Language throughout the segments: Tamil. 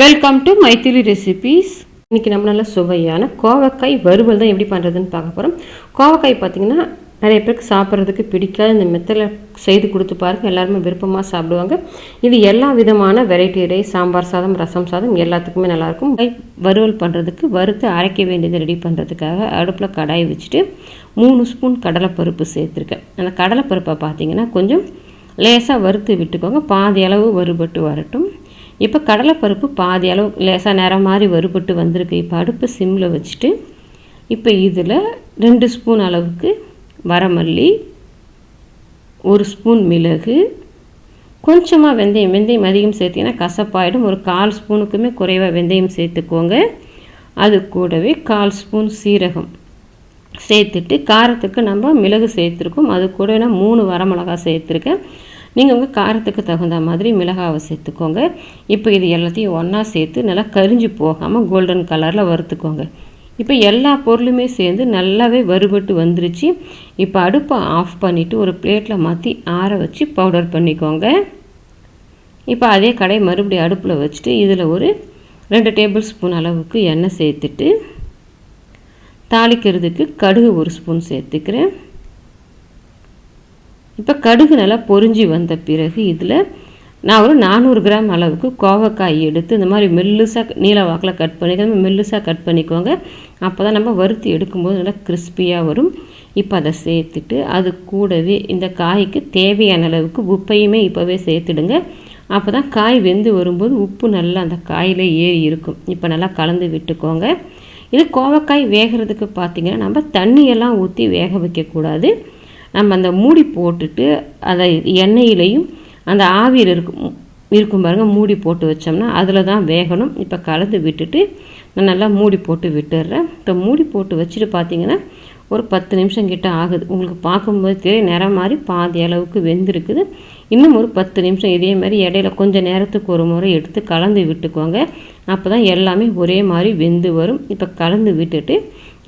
வெல்கம் டு மைத்திலி ரெசிபீஸ் இன்றைக்கி நம்ம நல்ல சுவையான கோவக்காய் வறுவல் தான் எப்படி பண்ணுறதுன்னு பார்க்க போகிறோம் கோவக்காய் பார்த்திங்கன்னா நிறைய பேருக்கு சாப்பிட்றதுக்கு பிடிக்காத. இந்த மெத்தடில் செய்து கொடுத்து பாருங்க. எல்லாருமே விருப்பமாக சாப்பிடுவாங்க. இது எல்லா விதமான வெரைட்டி ரைஸ் சாம்பார் சாதம் ரசம் சாதம் எல்லாத்துக்குமே நல்லாயிருக்கும். காய் வறுவல் பண்ணுறதுக்கு வறுத்து அரைக்க வேண்டியது ரெடி பண்ணுறதுக்காக அடுப்பில் கடாயை வச்சுட்டு மூணு ஸ்பூன் கடலைப்பருப்பு சேர்த்துருக்கேன். அந்த கடலைப்பருப்பை பார்த்திங்கன்னா கொஞ்சம் லேசாக வறுத்து விட்டுக்கோங்க. பாதி அளவு வறுபட்டு வரட்டும். இப்போ கடலைப்பருப்பு பாதி அளவு லேசாக நேரம் மாதிரி வறுபட்டு வந்திருக்கு. இப்போ அடுப்பு சிம்மில் வச்சுட்டு இப்போ இதில் ரெண்டு ஸ்பூன் அளவுக்கு வரமல்லி ஒரு ஸ்பூன் மிளகு கொஞ்சமாக வெந்தயம் வெந்தயம் அதிகம் சேர்த்திங்கன்னா கசப்பாயிடும். ஒரு கால் ஸ்பூனுக்குமே குறைவாக வெந்தயம் சேர்த்துக்கோங்க. அது கூடவே கால் ஸ்பூன் சீரகம் சேர்த்துட்டு காரத்துக்கு நம்ம மிளகு சேர்த்துருக்கோம். அது கூட நான் மூணு வரமிளகா சேர்த்துருக்கேன். நீங்கள் உங்கள் காரத்துக்கு தகுந்த மாதிரி மிளகாவை சேர்த்துக்கோங்க. இப்போ இது எல்லாத்தையும் ஒன்றா சேர்த்து நல்லா கரிஞ்சு போகாமல் கோல்டன் கலரில் வறுத்துக்கோங்க. இப்போ எல்லா பொருளுமே சேர்ந்து நல்லாவே வறுபட்டு வந்துருச்சு. இப்போ அடுப்பை ஆஃப் பண்ணிவிட்டு ஒரு பிளேட்டில் மாற்றி ஆற வச்சு பவுடர் பண்ணிக்கோங்க. இப்போ அதே கடை மறுபடியும் அடுப்பில் வச்சுட்டு இதில் ஒரு ரெண்டு டேபிள் ஸ்பூன் அளவுக்கு எண்ணெய் சேர்த்துட்டு தாளிக்கிறதுக்கு கடுகு ஒரு ஸ்பூன் சேர்த்துக்கிறேன். இப்போ கடுகு நல்லா பொறிஞ்சி வந்த பிறகு இதில் நான் ஒரு நானூறு கிராம் அளவுக்கு கோவக்காய் எடுத்து இந்த மாதிரி மெல்லுசாக நீல வாக்கில் கட் பண்ணி மெல்லுசாக கட் பண்ணிக்கோங்க. அப்போ தான் நம்ம வறுத்து எடுக்கும்போது நல்லா கிறிஸ்பியாக வரும். இப்போ அதை சேர்த்துட்டு அது கூடவே இந்த காய்க்கு தேவையான அளவுக்கு உப்பையுமே இப்போவே சேர்த்துடுங்க. அப்போ தான் காய் வெந்து வரும்போது உப்பு நல்லா அந்த காயில் ஏறி இருக்கும். இப்போ நல்லா கலந்து விட்டுக்கோங்க. இது கோவக்காய் வேகிறதுக்கு பார்த்திங்கன்னா நம்ம தண்ணியெல்லாம் ஊற்றி வேக வைக்கக்கூடாது. நம்ம அந்த மூடி போட்டுட்டு அதை எண்ணெயிலையும் அந்த ஆவியில் இருக்கும் இருக்கும் பாருங்கள் மூடி போட்டு வச்சோம்னா அதில் தான் வேகணும். இப்போ கலந்து விட்டுட்டு நான் நல்லா மூடி போட்டு விட்டுடுறேன் இப்போ மூடி போட்டு வச்சுட்டு பார்த்தீங்கன்னா ஒரு பத்து நிமிஷம் கிட்ட ஆகுது. உங்களுக்கு பார்க்கும்போது தெரியும் நிறம் மாதிரி பாதி அளவுக்கு வெந்திருக்குது. இன்னும் ஒரு பத்து நிமிஷம் இதே மாதிரி இடையில கொஞ்சம் நேரத்துக்கு ஒரு முறை எடுத்து கலந்து விட்டுக்கோங்க. அப்போ தான் எல்லாமே ஒரே மாதிரி வெந்து வரும். இப்போ கலந்து விட்டுட்டு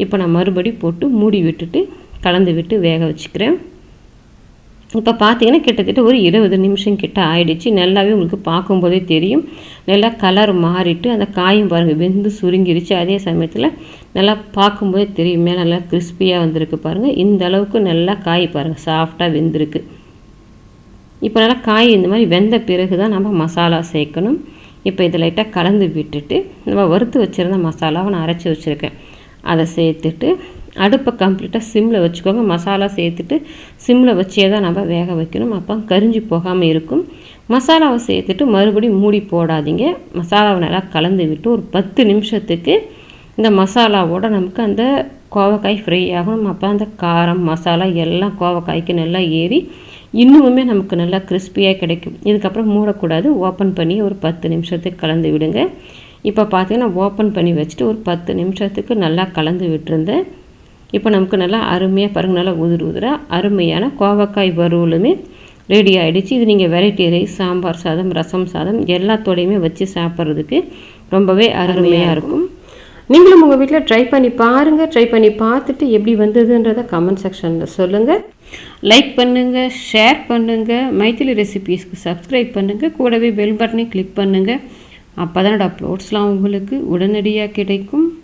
இப்போ நான் மறுபடி போட்டு மூடி விட்டுட்டு கலந்து விட்டு வேக வச்சுக்கிறேன். இப்போ பார்த்தீங்கன்னா கிட்டத்தட்ட ஒரு இருபது நிமிஷம் கிட்ட ஆயிடுச்சு. நல்லாவே உங்களுக்கு பார்க்கும்போதே தெரியும். நல்லா கலர் மாறிட்டு அந்த காயும் பாருங்கள் வெந்து சுருங்கிருச்சு. அதே சமயத்தில் நல்லா பார்க்கும்போதே தெரியும். மேலே நல்லா கிறிஸ்பியாக வந்திருக்கு பாருங்கள் இந்த அளவுக்கு நல்லா காய் பாருங்கள் சாஃப்டாக வெந்திருக்கு. இப்போ நல்லா காய் இந்த மாதிரி வெந்த பிறகு தான் நம்ம மசாலா சேர்க்கணும். இப்போ இதை லைட்டாக கலந்து விட்டுட்டு நம்ம வறுத்து வச்சுருந்த மசாலாவை நான் அரைச்சி வச்சுருக்கேன். அதை சேர்த்துட்டு அடுப்பை கம்ப்ளீட்டாக சிம்மில் வச்சுக்கோங்க. மசாலா சேர்த்துட்டு சிம்மில் வச்சே தான் நம்ம வேக வைக்கணும். அப்போ கரிஞ்சி போகாமல் இருக்கும். மசாலாவை சேர்த்துட்டு மறுபடியும் மூடி போடாதீங்க. மசாலாவை நல்லா கலந்து விட்டு ஒரு பத்து நிமிஷத்துக்கு இந்த மசாலாவோட நமக்கு அந்த கோவக்காய் ஃப்ரை ஆகும் அப்போ அந்த காரம் மசாலா எல்லாம் கோவக்காய்க்கு நல்லா ஏறி இன்னுமே நமக்கு நல்லா கிறிஸ்பியாக கிடைக்கும். இதுக்கப்புறம் மூடக்கூடாது. ஓப்பன் பண்ணி ஒரு பத்து நிமிஷத்துக்கு கலந்து விடுங்க. இப்போ பார்த்தீங்கன்னா ஓப்பன் பண்ணி வச்சுட்டு ஒரு பத்து நிமிஷத்துக்கு நல்லா கலந்து விட்டுருந்தேன். இப்போ நமக்கு நல்லா அருமையாக பாருங்கள் நல்லா உதிர் உதிராக அருமையான கோவக்காய் வறுவலுமே ரெடி ஆகிடுச்சு இது நீங்கள் வெரைட்டி ரைஸ் சாம்பார் சாதம் ரசம் சாதம் எல்லாத்தோடையுமே வச்சு சாப்பிட்றதுக்கு ரொம்பவே அருமையாக இருக்கும். நீங்களும் உங்கள் வீட்டில் ட்ரை பண்ணி பாருங்கள் ட்ரை பண்ணி பார்த்துட்டு எப்படி வந்ததுன்றதை கமெண்ட் செக்ஷனில் சொல்லுங்கள் லைக் பண்ணுங்கள் ஷேர் பண்ணுங்கள் மைத்திலி ரெசிபீஸ்க்கு சப்ஸ்கிரைப் பண்ணுங்கள் கூடவே பெல் பட்டனை கிளிக் பண்ணுங்கள் அப்போ தான் அப்லோட்ஸ்லாம் உங்களுக்கு உடனடியாக கிடைக்கும்.